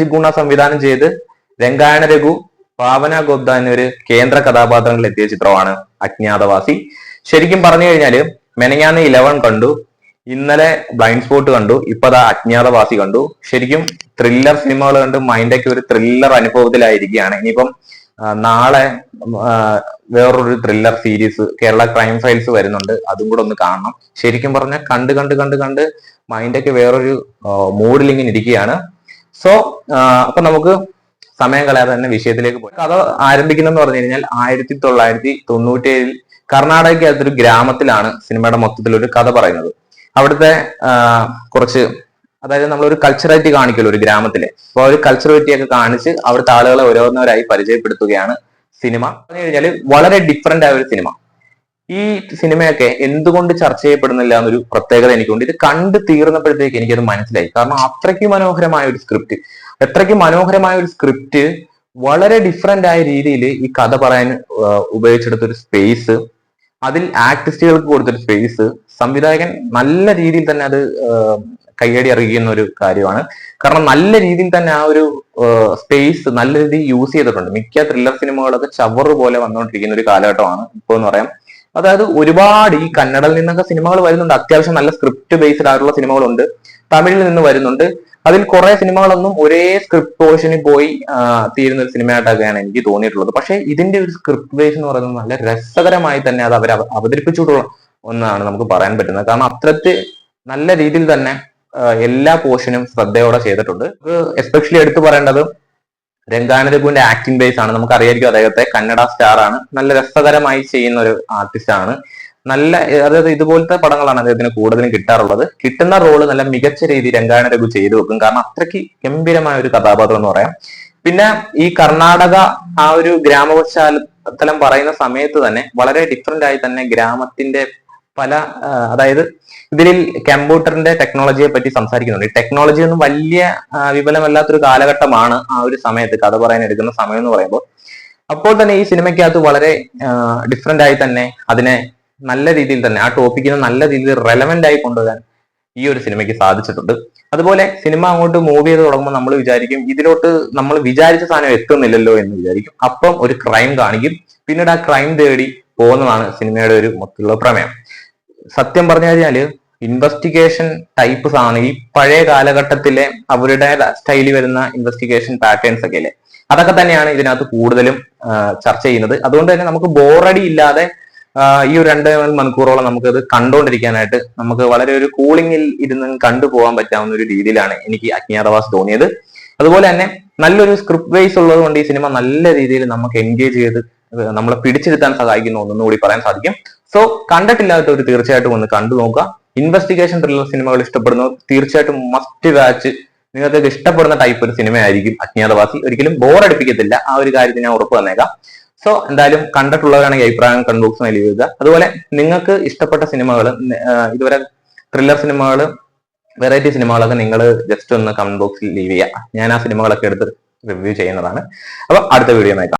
ജിഗുണ സംവിധാനം ചെയ്ത് രംഗായണ രഘു പാവന ഗോപ്ത എന്നൊരു കേന്ദ്ര കഥാപാത്രങ്ങളിൽ എത്തിയ ചിത്രമാണ് അജ്ഞാതവാസി. ശരിക്കും പറഞ്ഞു കഴിഞ്ഞാൽ മെനങ്ങാന്ന് ഇലവൻ കണ്ടു ഇന്നലെ ബ്ലൈൻഡ് സ്പോട്ട് കണ്ടു ഇപ്പതാ അജ്ഞാതവാസി കണ്ടു. ശരിക്കും ത്രില്ലർ സിനിമകൾ കണ്ട് മൈൻഡൊക്കെ ഒരു ത്രില്ലർ അനുഭവത്തിലായിരിക്കുകയാണ്. ഇനിയിപ്പം നാളെ വേറൊരു thriller series Kerala crime files വരുന്നുണ്ട് അതും കൂടെ ഒന്ന് കാണണം. ശരിക്കും പറഞ്ഞാൽ കണ്ട് കണ്ട് കണ്ട് കണ്ട് മൈൻഡൊക്കെ വേറൊരു മൂഡിൽ ഇങ്ങനെ ഇരിക്കുകയാണ്. സോ അപ്പൊ നമുക്ക് സമയം കളയാതെ തന്നെ വിഷയത്തിലേക്ക് പോയി. കഥ ആരംഭിക്കുന്നതെന്ന് പറഞ്ഞു കഴിഞ്ഞാൽ ആയിരത്തി തൊള്ളായിരത്തി തൊണ്ണൂറ്റി ഏഴിൽ കർണാടകയ്ക്കകത്തൊരു ഗ്രാമത്തിലാണ് സിനിമയുടെ മൊത്തത്തിൽ ഒരു കഥ പറയുന്നത്. അവിടുത്തെ കുറച്ച് അതായത് നമ്മളൊരു കൾച്ചറായിട്ട് കാണിക്കുമല്ലോ ഒരു ഗ്രാമത്തിലെ. അപ്പൊ ഒരു കൾച്ചറാലിറ്റി ഒക്കെ കാണിച്ച് അവിടുത്തെ ആളുകളെ ഓരോന്നവരായി പരിചയപ്പെടുത്തുകയാണ് സിനിമ. പറഞ്ഞു കഴിഞ്ഞാൽ വളരെ ഡിഫറെന്റ് ആയ ഒരു സിനിമ. ഈ സിനിമയൊക്കെ എന്തുകൊണ്ട് ചർച്ച ചെയ്യപ്പെടുന്നില്ല എന്നൊരു പ്രത്യേകത എനിക്കുണ്ട്. ഇത് കണ്ട് തീർന്നപ്പോഴത്തേക്ക് എനിക്കത് മനസ്സിലായി. കാരണം അത്രയ്ക്ക് മനോഹരമായ ഒരു സ്ക്രിപ്റ്റ്. അത്രയ്ക്ക് മനോഹരമായ ഒരു സ്ക്രിപ്റ്റ് വളരെ ഡിഫറെന്റ് ആയ രീതിയിൽ ഈ കഥ പറയാൻ ഉപയോഗിച്ചെടുത്ത ഒരു സ്പേസ് അതിൽ ആർട്ടിസ്റ്റുകൾക്ക് കൊടുത്തൊരു സ്പേസ് സംവിധായകൻ നല്ല രീതിയിൽ തന്നെ അത് കയ്യടി അറിയിക്കുന്ന ഒരു കാര്യമാണ്. കാരണം നല്ല രീതിയിൽ തന്നെ ആ ഒരു സ്പേസ് നല്ല രീതിയിൽ യൂസ് ചെയ്തിട്ടുണ്ട്. മിക്ക ത്രില്ലർ സിനിമകളൊക്കെ ചവറ് പോലെ വന്നുകൊണ്ടിരിക്കുന്ന ഒരു കാലഘട്ടമാണ് ഇപ്പോൾ എന്ന് പറയാം. അതായത് ഒരുപാട് ഈ കന്നഡയിൽ നിന്നൊക്കെ സിനിമകൾ വരുന്നുണ്ട്. അത്യാവശ്യം നല്ല സ്ക്രിപ്റ്റ് ബേസ്ഡ് ആയിട്ടുള്ള സിനിമകളുണ്ട്. തമിഴിൽ നിന്ന് വരുന്നുണ്ട്. അതിൽ കുറെ സിനിമകളൊന്നും ഒരേ സ്ക്രിപ്റ്റ് പോർഷനിൽ പോയി തീരുന്ന ഒരു സിനിമയായിട്ടൊക്കെയാണ് എനിക്ക് തോന്നിയിട്ടുള്ളത്. പക്ഷേ ഇതിന്റെ ഒരു സ്ക്രിപ്റ്റ് ബേസ് എന്ന് പറയുന്നത് നല്ല രസകരമായി തന്നെ അത് അവർ അവതരിപ്പിച്ചിട്ടുള്ള ഒന്നാണ് നമുക്ക് പറയാൻ പറ്റുന്നത്. കാരണം അത്രത്തെ നല്ല രീതിയിൽ തന്നെ എല്ലാ പോർഷനും ശ്രദ്ധയോടെ ചെയ്തിട്ടുണ്ട്. എസ്പെഷ്യലി എടുത്തു പറയേണ്ടത് രംഗാനരഘുവിന്റെ ആക്ടിംഗ് ബേസ് ആണ്. നമുക്ക് അറിയായിരിക്കും അദ്ദേഹത്തെ കന്നഡ സ്റ്റാർ ആണ്. നല്ല രസകരമായി ചെയ്യുന്ന ഒരു ആർട്ടിസ്റ്റ് ആണ്. നല്ല അതായത് ഇതുപോലത്തെ പടങ്ങളാണ് അദ്ദേഹത്തിന് കൂടുതലും കിട്ടാറുള്ളത്. കിട്ടുന്ന റോൾ നല്ല മികച്ച രീതിയിൽ രഘു ചെയ്തു വെക്കും. കാരണം അത്രയ്ക്ക് ഗംഭീരമായ ഒരു കഥാപാത്രം എന്ന് പറയാം. പിന്നെ ഈ കർണാടക ആ ഒരു ഗ്രാമപശ്ചാത്തലം പറയുന്ന സമയത്ത് തന്നെ വളരെ ഡിഫറെന്റ് ആയി തന്നെ ഗ്രാമത്തിന്റെ പല അതായത് ഇതിൽ കമ്പ്യൂട്ടറിന്റെ ടെക്നോളജിയെ പറ്റി സംസാരിക്കുന്നുണ്ട്. ടെക്നോളജി ഒന്നും വലിയ വിപുലമല്ലാത്തൊരു കാലഘട്ടമാണ് ആ ഒരു സമയത്ത് കഥ പറയാൻ എടുക്കുന്ന സമയം എന്ന് പറയുമ്പോൾ. അപ്പോൾ തന്നെ ഈ സിനിമയ്ക്കകത്ത് വളരെ ഡിഫറെന്റ് ആയി തന്നെ അതിനെ നല്ല രീതിയിൽ തന്നെ ആ ടോപ്പിക്കിനെ നല്ല രീതിയിൽ റെലവെന്റ് ആയി കൊണ്ടുവരാൻ ഈ ഒരു സിനിമയ്ക്ക് സാധിച്ചിട്ടുണ്ട്. അതുപോലെ സിനിമ അങ്ങോട്ട് മൂവ് ചെയ്ത് തുടങ്ങുമ്പോൾ നമ്മൾ വിചാരിക്കും ഇതിലോട്ട് നമ്മൾ വിചാരിച്ച സാധനം എത്തുന്നില്ലല്ലോ എന്ന് വിചാരിക്കും. അപ്പം ഒരു ക്രൈം കാണിക്കും. പിന്നീട് ആ ക്രൈം തേടി പോകുന്നതാണ് സിനിമയുടെ ഒരു മൊത്തമുള്ള പ്രമേയം. സത്യം പറഞ്ഞു കഴിഞ്ഞാൽ ഇൻവെസ്റ്റിഗേഷൻ ടൈപ്പ് ആണ് ഈ പഴയ കാലഘട്ടത്തിലെ അവരുടെ സ്റ്റൈലിൽ വരുന്ന ഇൻവെസ്റ്റിഗേഷൻ പാറ്റേൺസ് ഒക്കെ അല്ലേ? അതൊക്കെ തന്നെയാണ് ഇതിനകത്ത് കൂടുതലും ചർച്ച ചെയ്യുന്നത്. അതുകൊണ്ട് തന്നെ നമുക്ക് ബോറടി ഇല്ലാതെ ഈ ഒരു രണ്ട് മണിക്കൂറോളം നമുക്കത് കണ്ടുകൊണ്ടിരിക്കാനായിട്ട് നമുക്ക് വളരെ ഒരു കൂളിംഗിൽ ഇരുന്ന് കണ്ടുപോകാൻ പറ്റാവുന്ന ഒരു രീതിയിലാണ് എനിക്ക് അജ്ഞാതവാസ് തോന്നിയത്. അതുപോലെ തന്നെ നല്ലൊരു സ്ക്രിപ്റ്റ് വൈസ് ഉള്ളത് കൊണ്ട് ഈ സിനിമ നല്ല രീതിയിൽ നമുക്ക് എൻഗേജ് ചെയ്ത് നമ്മളെ പിടിച്ചെടുത്താൻ സഹായിക്കുന്ന ഒന്നും കൂടി പറയാൻ സാധിക്കും. സോ കണ്ടിട്ടില്ലാത്തവർ തീർച്ചയായിട്ടും ഒന്ന് കണ്ടു നോക്കുക. ഇൻവെസ്റ്റിഗേഷൻ ത്രില്ലർ സിനിമകൾ ഇഷ്ടപ്പെടുന്നവർ തീർച്ചയായിട്ടും മസ്റ്റ് വാച്ച് നിങ്ങൾക്ക് ഇഷ്ടപ്പെടുന്ന ടൈപ്പ് ഒരു സിനിമയായിരിക്കും അജ്ഞാതവാസി. ഒരിക്കലും ബോർ അടിപ്പിക്കത്തില്ല. ആ ഒരു കാര്യത്തിന് ഞാൻ ഉറപ്പ് തന്നേക്കാം. സോ എന്തായാലും കണ്ടിട്ടുള്ളവരാണെങ്കിൽ അഭിപ്രായം കമന്റ് ബോക്സിൽ എഴുതുക. അതുപോലെ നിങ്ങൾക്ക് ഇഷ്ടപ്പെട്ട സിനിമകൾ ഇതുവരെ ത്രില്ലർ സിനിമകൾ വെറൈറ്റി സിനിമകളൊക്കെ നിങ്ങൾ ജസ്റ്റ് ഒന്ന് കമന്റ് ബോക്സിൽ ലീവ് ചെയ്യുക. ഞാൻ ആ സിനിമകളൊക്കെ എടുത്ത് റിവ്യൂ ചെയ്യുന്നതാണ്. അപ്പൊ അടുത്ത വീഡിയോ നോക്കാം.